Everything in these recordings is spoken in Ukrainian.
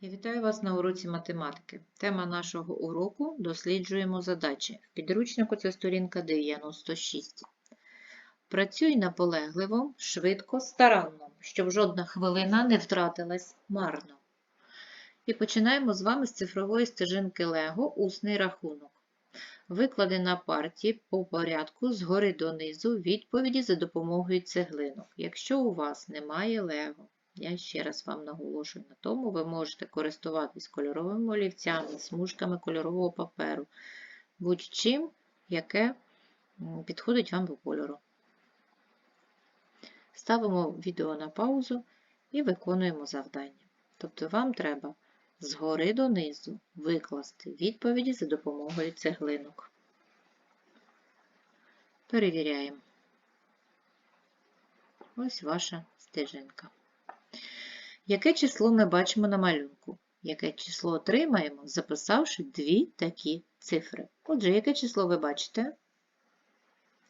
Я вітаю вас на уроці математики. Тема нашого уроку досліджуємо задачі. В підручнику це сторінка 96. Працюй наполегливо, швидко, старанно, щоб жодна хвилина не втратилась марно. І починаємо з вами з цифрової стежинки Лего усний рахунок. Виклади на парті по порядку згори донизу відповіді за допомогою цеглинок. Якщо у вас немає Лего, я ще раз вам наголошую на тому, ви можете користуватись кольоровими олівцями, смужками кольорового паперу, будь-чим, яке підходить вам по кольору. Ставимо відео на паузу і виконуємо завдання. Тобто вам треба згори донизу викласти відповіді за допомогою цеглинок. Перевіряємо. Ось ваша стежинка. Яке число ми бачимо на малюнку? Яке число отримаємо, записавши дві такі цифри? Отже, яке число ви бачите?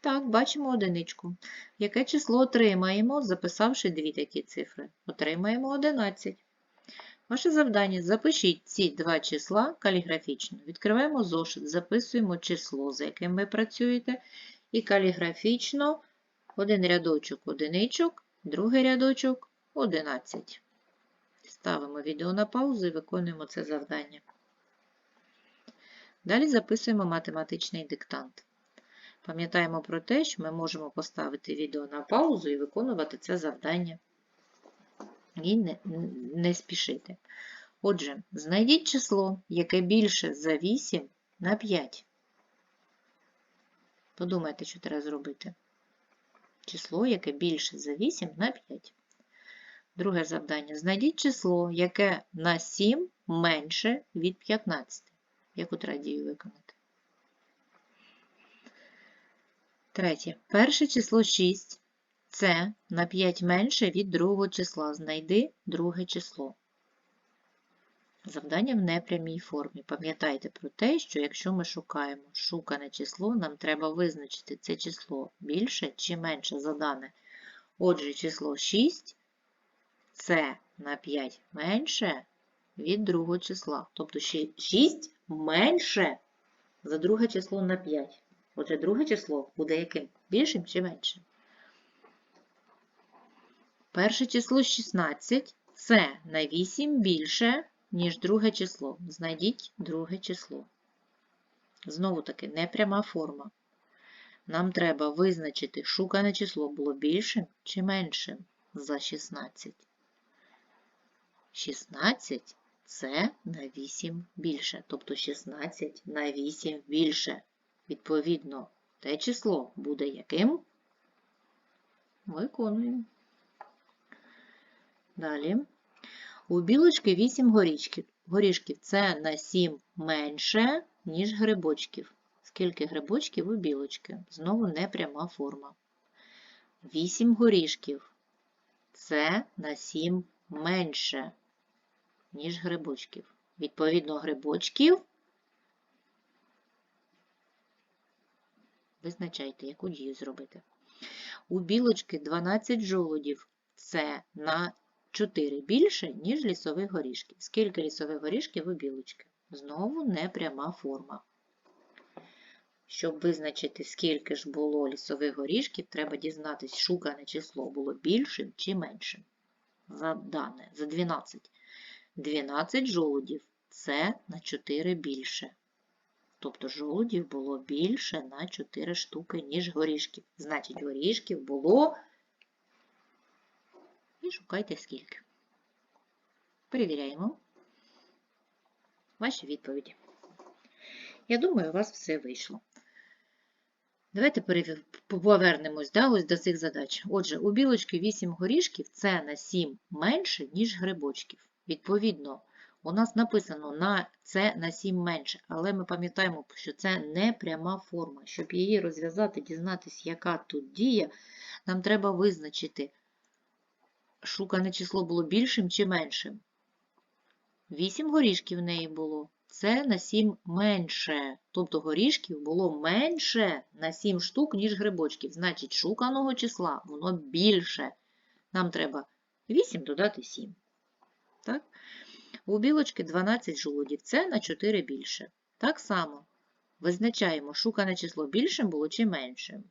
Так, бачимо одиничку. Яке число отримаємо, записавши дві такі цифри? Отримаємо 11. Ваше завдання запишіть ці два числа каліграфічно. Відкриваємо зошит, записуємо число, за яким ви працюєте, і каліграфічно один рядочок одиничок, другий рядочок 11. Ставимо відео на паузу і виконуємо це завдання. Далі записуємо математичний диктант. Пам'ятаємо про те, що ми можемо поставити відео на паузу і виконувати це завдання. І не, не спішити. Отже, знайдіть число, яке більше за 8 на 5. Подумайте, що треба зробити. Число, яке більше за 8 на 5. Друге завдання. Знайдіть число, яке на 7 менше від 15. Яку треба виконати? Третє. Перше число 6 це на 5 менше від другого числа. Знайди друге число. Завдання в непрямій формі. Пам'ятайте про те, що якщо ми шукаємо шукане число, нам треба визначити це число більше чи менше за дане. Отже, число 6 це на 5 менше від другого числа. Тобто 6 менше за друге число на 5. Отже, друге число буде яким? Більшим чи меншим? Перше число 16 це на 8 більше, ніж друге число. Знайдіть друге число. Знову таки, непряма форма. Нам треба визначити, шукане число було більшим чи меншим за 16. 16 це на 8 більше, тобто 16 на 8 більше. Відповідно, те число буде яким? Виконуємо. Далі. У білочки 8 горішків. Це на 7 менше, ніж грибочків. Скільки грибочків у білочки? Знову непряма форма. 8 горішків це на 7 менше, ніж грибочків. Відповідно, грибочків визначайте, яку дію зробити. У білочки 12 жолудів це на 4 більше, ніж лісових горішків. Скільки лісових горішків у білочки? Знову непряма форма. Щоб визначити, скільки ж було лісових горішків, треба дізнатися, шукане число було більшим чи меншим. За дане, за 12. 12 жолудів це на 4 більше. Тобто жолудів було більше на 4 штуки, ніж горішків. Значить, горішків було. І шукайте скільки. Перевіряємо ваші відповіді. Я думаю, у вас все вийшло. Давайте повернемось да, ось до цих задач. Отже, у білочки 8 горішків це на 7 менше, ніж грибочків. Відповідно, у нас написано на це на 7 менше, але ми пам'ятаємо, що це не пряма форма. Щоб її розв'язати, дізнатися, яка тут дія, нам треба визначити, шукане число було більшим чи меншим. 8 горішків в неї було. Це на 7 менше. Тобто горішків було менше на 7 штук, ніж грибочків. Значить, шуканого числа воно більше. Нам треба 8 додати 7. Так? У білочки 12 жолудів. Це на 4 більше. Так само визначаємо, шукане число більшим було чи меншим.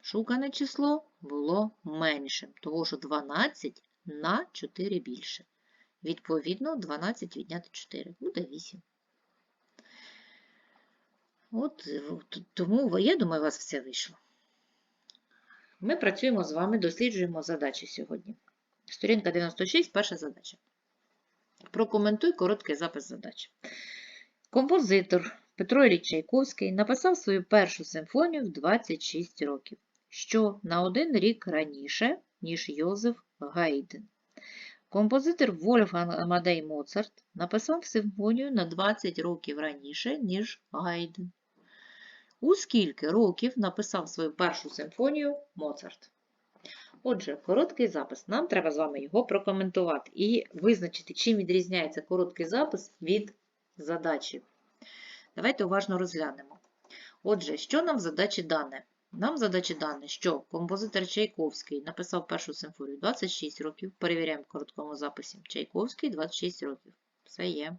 Шукане число було меншим, того що 12 на 4 більше. Відповідно, 12 відняти 4 буде 8. От, тому, я думаю, у вас все вийшло. Ми працюємо з вами, досліджуємо задачі сьогодні. Сторінка 96, перша задача. Прокоментуй короткий запис задач. Композитор Петро Ілліч Чайковський написав свою першу симфонію в 26 років, що на один рік раніше, ніж Йозеф Гайден. Композитор Вольфганг Амадей Моцарт написав симфонію на 20 років раніше, ніж Гайден. У скільки років написав свою першу симфонію Моцарт? Отже, короткий запис. Нам треба з вами його прокоментувати і визначити, чим відрізняється короткий запис від задачі. Давайте уважно розглянемо. Отже, що нам в задачі дане? Нам в задачі дане, що композитор Чайковський написав першу симфонію 26 років. Перевіряємо в короткому записі. Чайковський 26 років. Все є.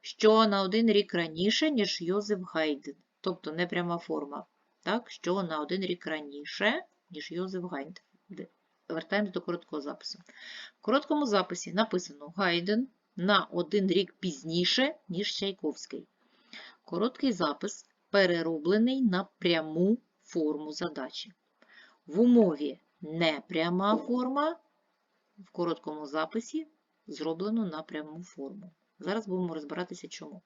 Що на один рік раніше, ніж Йозеф Гайден. Тобто непряма форма. Так? Що на один рік раніше, ніж Йозеф Гайден. Вертаємось до короткого запису. В короткому записі написано Гайден на один рік пізніше, ніж Чайковський. Короткий запис перероблений на пряму форму задачі. В умові непряма форма, в короткому записі зроблено на пряму форму. Зараз будемо розбиратися, чому.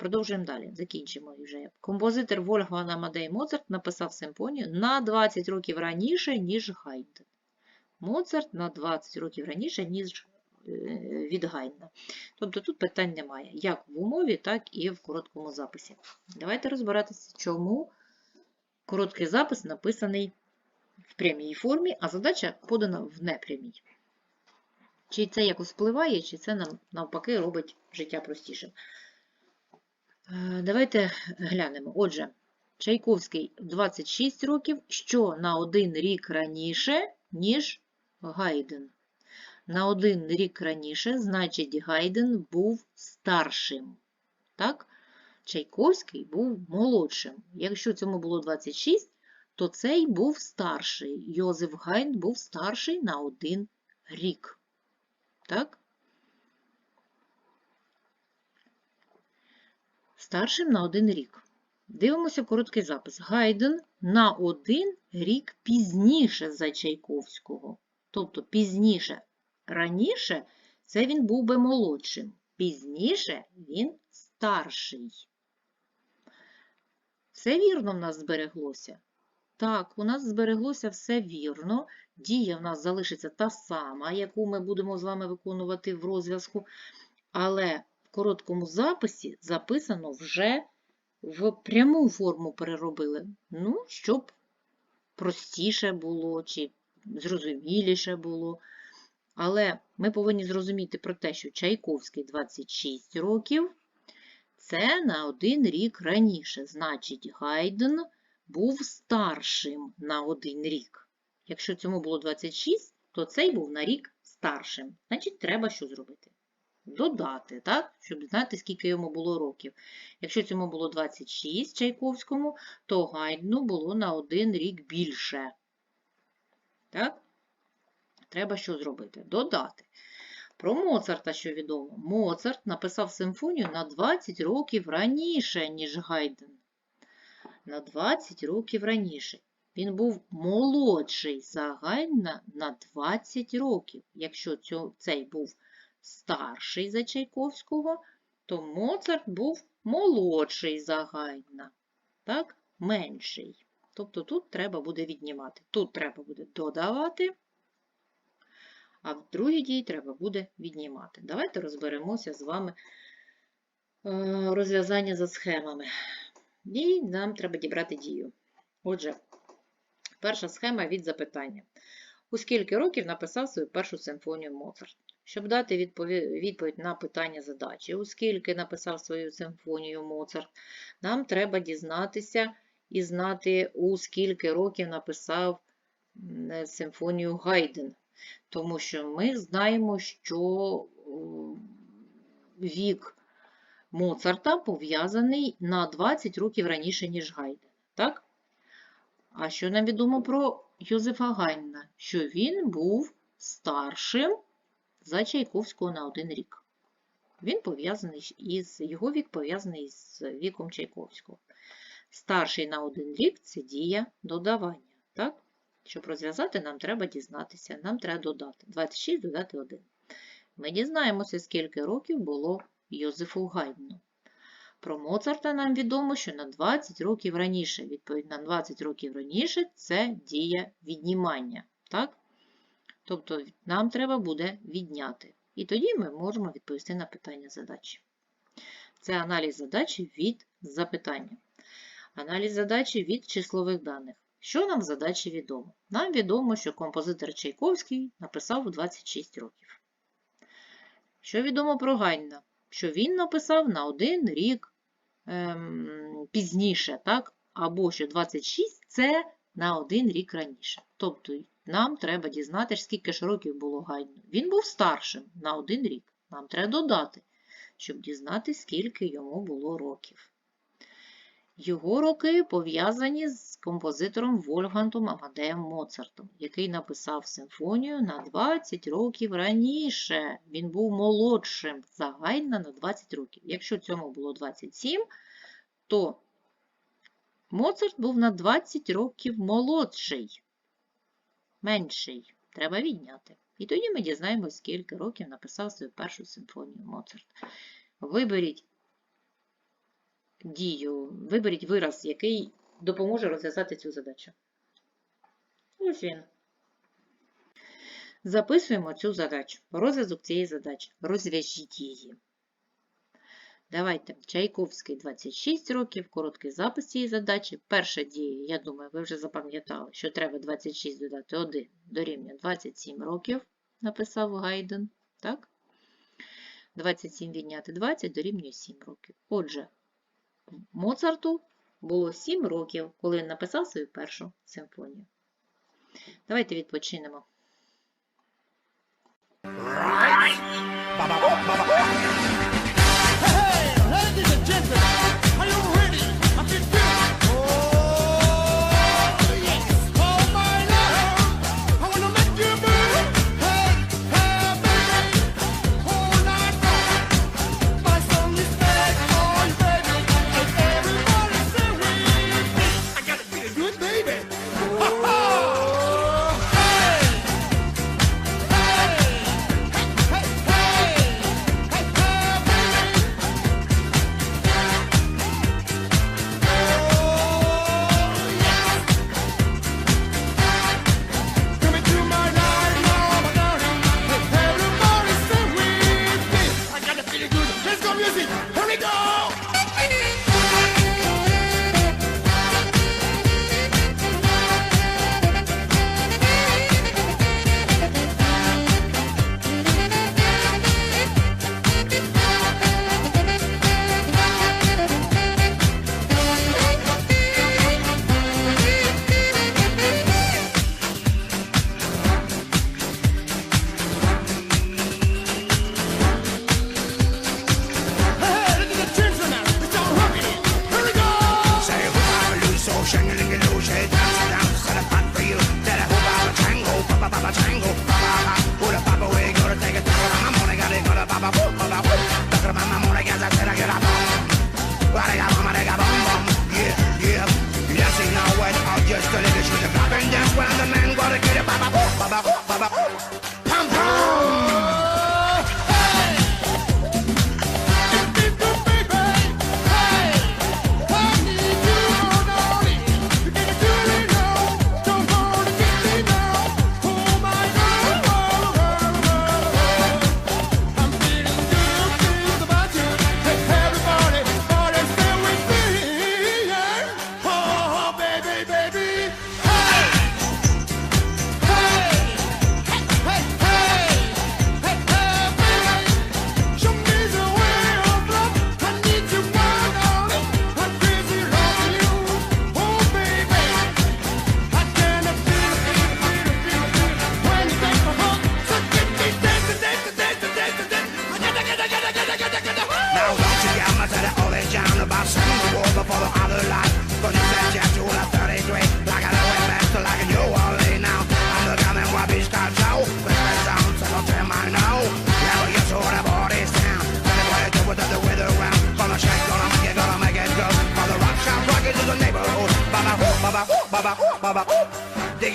Продовжуємо далі. Закінчимо вже. Композитор Вольфган Амадей Моцарт написав симфонію на 20 років раніше, ніж Гайден. Моцарт на 20 років раніше, ніж е, від Гайдена. Тобто тут питань немає, як в умові, так і в короткому записі. Давайте розбиратися, чому короткий запис написаний в прямій формі, а задача подана в непрямій. Чи це якось впливає, чи це нам навпаки робить життя простішим. Е, Давайте глянемо. Отже, Чайковський 26 років, що на один рік раніше, ніж Гайден. На один рік раніше, значить, Гайден був старшим. Так? Чайковський був молодшим. Якщо цьому було 26, то цей був старший. Йозеф Гайден був старший на один рік. Так? Старшим на один рік. Дивимося короткий запис. Гайден на один рік пізніше за Чайковського. Тобто пізніше. Раніше це він був би молодшим. Пізніше він старший. Все вірно в нас збереглося? Так, у нас збереглося все вірно. Дія в нас залишиться та сама, яку ми будемо з вами виконувати в розв'язку. Але короткому записі записано вже в пряму форму переробили. Ну, щоб простіше було, чи зрозуміліше було. Але ми повинні зрозуміти про те, що Чайковський 26 років це на один рік раніше. Значить, Гайден був старшим на один рік. Якщо цьому було 26, то цей був на рік старшим. Значить, треба що зробити? Додати, так? щоб знати, скільки йому було років. Якщо цьому було 26 Чайковському, то Гайдну було на один рік більше. Так? Треба що зробити? Додати. Про Моцарта, що відомо, Моцарт написав симфонію на 20 років раніше, ніж Гайден. На 20 років раніше. Він був молодший за Гайдена на 20 років. Якщо цей був старший за Чайковського, то Моцарт був молодший за Гайдена. Так, менший. Тобто тут треба буде віднімати. Тут треба буде додавати, а в другій дії треба буде віднімати. Давайте розберемося з вами розв'язання за схемами. І нам треба дібрати дію. Отже, перша схема від запитання. У скільки років написав свою першу симфонію Моцарт? Щоб дати відповідь на питання задачі, у скільки написав свою симфонію Моцарт, нам треба дізнатися і знати, у скільки років написав симфонію Гайден. Тому що ми знаємо, що вік Моцарта пов'язаний на 20 років раніше, ніж Гайден. Так? А що нам відомо про Йозефа Гайдена? Що він був старшим за Чайковського на один рік. Він пов'язаний із його вік пов'язаний з віком Чайковського. Старший на один рік це дія додавання. Так? Щоб розв'язати, нам треба дізнатися. Нам треба додати. 26 додати 1. Ми дізнаємося, скільки років було Йозефу Гайдну. Про Моцарта нам відомо, що на 20 років раніше. Відповідь на 20 років раніше це дія віднімання. Так? Тобто нам треба буде відняти. І тоді ми можемо відповісти на питання задачі. Це аналіз задачі від запитання. Аналіз задачі від числових даних. Що нам задачі відомо? Нам відомо, що композитор Чайковський написав у 26 років. Що відомо про Гайна? Що він написав на один рік ем, пізніше, так? або що 26 це на один рік раніше. Тобто нам треба дізнатися, скільки ж років було Гайну. Він був старшим на один рік. Нам треба додати, щоб дізнатися, скільки йому було років. Його роки пов'язані з композитором Вольфгангом Амадеєм Моцартом, який написав симфонію на 20 років раніше. Він був молодшим за Гайдна на 20 років. Якщо цьому було 27, то Моцарт був на 20 років молодший, менший. Треба відняти. І тоді ми дізнаємося, скільки років написав свою першу симфонію Моцарт. Виберіть дію, виберіть вираз, який допоможе розв'язати цю задачу. Ось він. Записуємо цю задачу. Розв'язок цієї задачі. Розв'яжіть її. Давайте. Чайковський 26 років, короткий запис цієї задачі. Перша дія, я думаю, ви вже запам'ятали, що треба 26 додати 1 дорівнює 27 років, написав Гайден. Так? 27 відняти 20 дорівнює 7 років. Отже, Моцарту було 7 років, коли він написав свою першу симфонію. Давайте відпочинемо. This is a gentleman.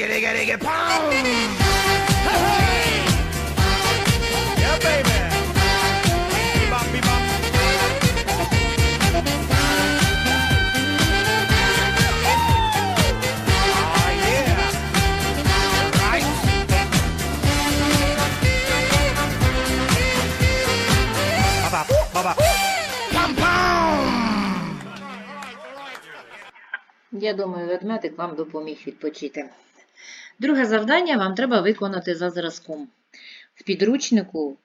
Oh. Я думаю, ведмедик вам допоміг відпочити. Друге завдання вам треба виконати за зразком. В підручнику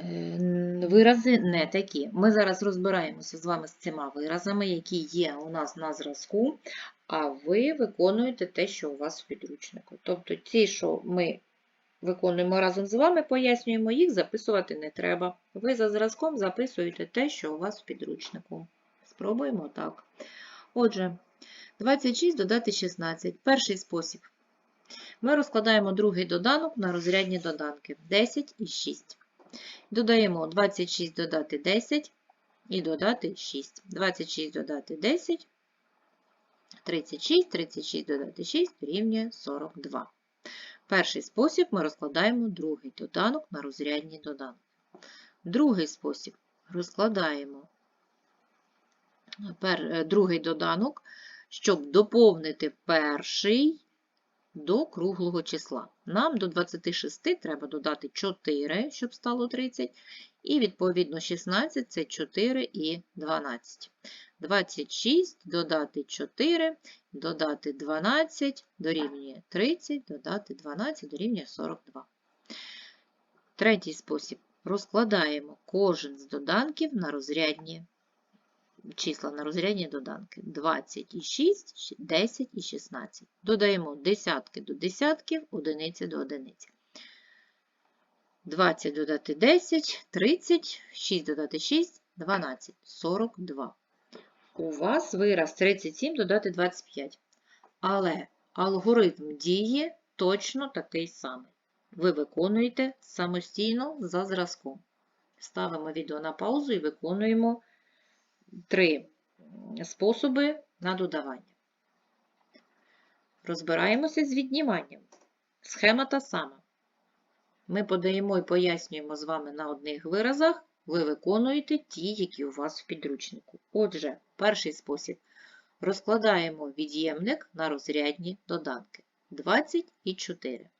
е, вирази не такі. Ми зараз розбираємося з вами з цими виразами, які є у нас на зразку, а ви виконуєте те, що у вас в підручнику. Тобто ті, що ми виконуємо разом з вами, пояснюємо, їх записувати не треба. Ви за зразком записуєте те, що у вас в підручнику. Спробуємо так. Отже, 26 додати 16. Перший спосіб. Ми розкладаємо другий доданок на розрядні доданки 10 і 6. Додаємо 26 додати 10 і додати 6. 26 додати 10, 36, 36 додати 6 дорівнює 42. Перший спосіб ми розкладаємо другий доданок на розрядні доданки. Другий спосіб розкладаємо е, другий доданок, щоб доповнити перший до круглого числа. Нам до 26 треба додати 4, щоб стало 30, і відповідно 16 це 4 і 12. 26 додати 4, додати 12 дорівнює 30, додати 12 дорівнює 42. Третій спосіб. Розкладаємо кожен з доданків на розрядні числа на розрядні доданки 20 і 6, 10 і 16. Додаємо десятки до десятків, одиниці до одиниці. 20 додати 10, 30, 6 додати 6, 12, 42. У вас вираз 37 додати 25. Але алгоритм дії точно такий самий. Ви виконуєте самостійно за зразком. Ставимо відео на паузу і виконуємо три способи на додавання. Розбираємося з відніманням. Схема та сама. Ми подаємо і пояснюємо з вами на одних виразах, ви виконуєте ті, які у вас в підручнику. Отже, перший спосіб. Розкладаємо від'ємник на розрядні доданки. 20 і 4.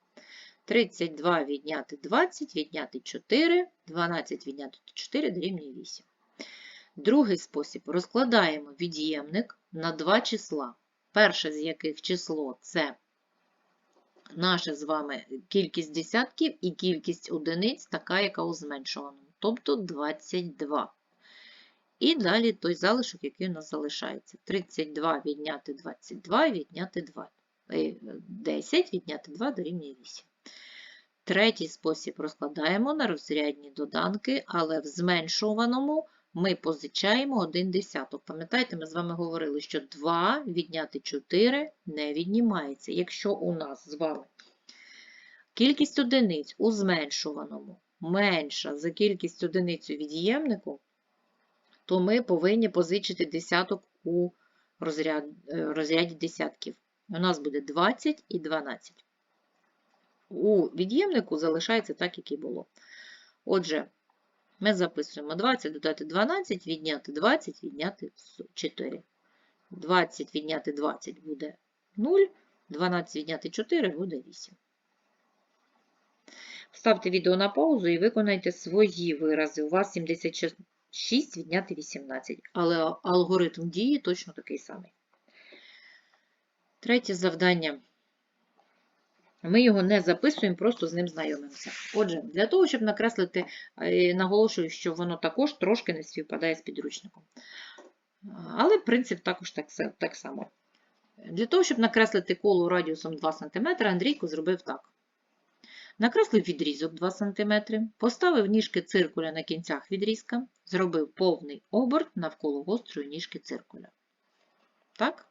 32 відняти 20, відняти 4, 12 відняти 4 дорівнює 8. Другий спосіб. Розкладаємо від'ємник на два числа. Перше з яких число це наша з вами кількість десятків і кількість одиниць, така, яка у зменшуваному, тобто 22. І далі той залишок, який у нас залишається. 32 відняти 22, відняти 2. Е, 10 відняти 2 дорівнює 8. Третій спосіб розкладаємо на розрядні доданки, але в зменшуваному ми позичаємо 1 десяток. Пам'ятаєте, ми з вами говорили, що 2 відняти 4 не віднімається. Якщо у нас з вами кількість одиниць у зменшуваному менша за кількість одиниць у від'ємнику, то ми повинні позичити десяток у розряд, е, розряді десятків. У нас буде 20 і 12. У від'ємнику залишається так, як і було. Отже, ми записуємо 20 додати 12, відняти 20, відняти 4. 20 відняти 20 буде 0, 12 відняти 4 буде 8. Ставте відео на паузу і виконайте свої вирази. У вас 76 відняти 18, але алгоритм дії точно такий самий. Третє завдання. Ми його не записуємо, просто з ним знайомимося. Отже, для того, щоб накреслити, е, наголошую, що воно також трошки не співпадає з підручником. Але принцип також так, так само. Для того, щоб накреслити коло радіусом 2 см, Андрійко зробив так. Накреслив відрізок 2 см, поставив ніжки циркуля на кінцях відрізка, зробив повний оберт навколо гострої ніжки циркуля. Так?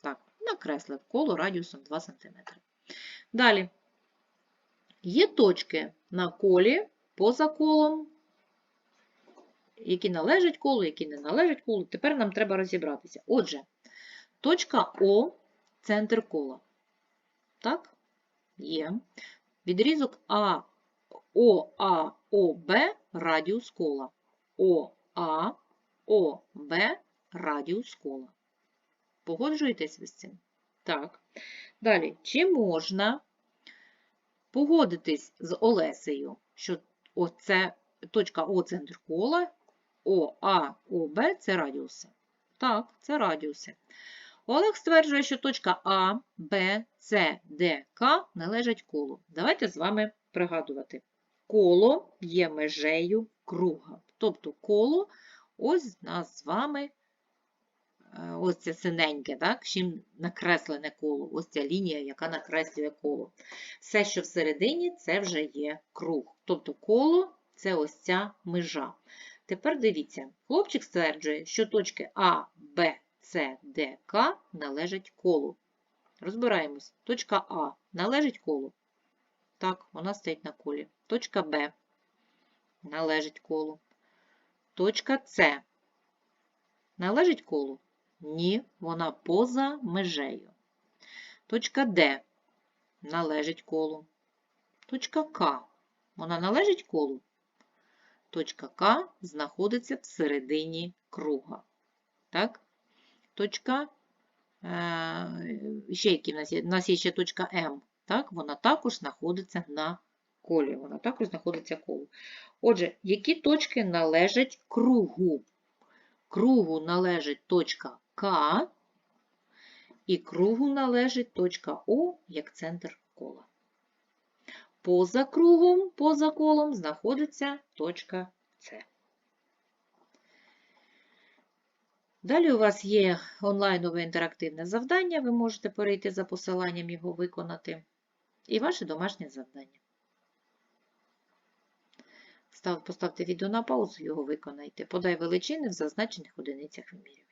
Так, накреслив коло радіусом 2 см. Далі. Є точки на колі поза колом, які належать колу, які не належать колу. Тепер нам треба розібратися. Отже, точка О центр кола. Так? Є. Відрізок А, ОА, ОБ радіус кола. ОА, ОБ радіус кола. Погоджуєтесь ви з цим? Так. Далі, чи можна погодитись з Олесею, що оце точка О центр кола, ОА, ОБ це радіуси? Так, це радіуси. Олег стверджує, що точка А, Б, С, Д, К належать колу. Давайте з вами пригадувати. Коло є межею круга. Тобто коло ось нас з вами ось це синеньке, так? чим накреслене коло, ось ця лінія, яка накреслює коло. Все, що всередині, це вже є круг. Тобто коло це ось ця межа. Тепер дивіться, хлопчик стверджує, що точки А, Б, С, Д, К належать колу. Розбираємось. Точка А належить колу. Так, вона стоїть на колі. Точка Б належить колу. Точка С належить колу? Ні, вона поза межею. Точка Д належить колу. Точка К. Вона належить колу? Точка К знаходиться всередині круга. Так? Точка, е, ще які в нас є? У нас є ще точка М. Так? Вона також знаходиться на колі. Вона також знаходиться колу. Отже, які точки належать кругу? Кругу належить точка К, і кругу належить точка О як центр кола. Поза кругом, поза колом знаходиться точка С. Далі у вас є онлайнове інтерактивне завдання, ви можете перейти за посиланням його виконати. І ваше домашнє завдання. Став, поставте відео на паузу, його виконайте. Подай величини в зазначених одиницях вимірювання.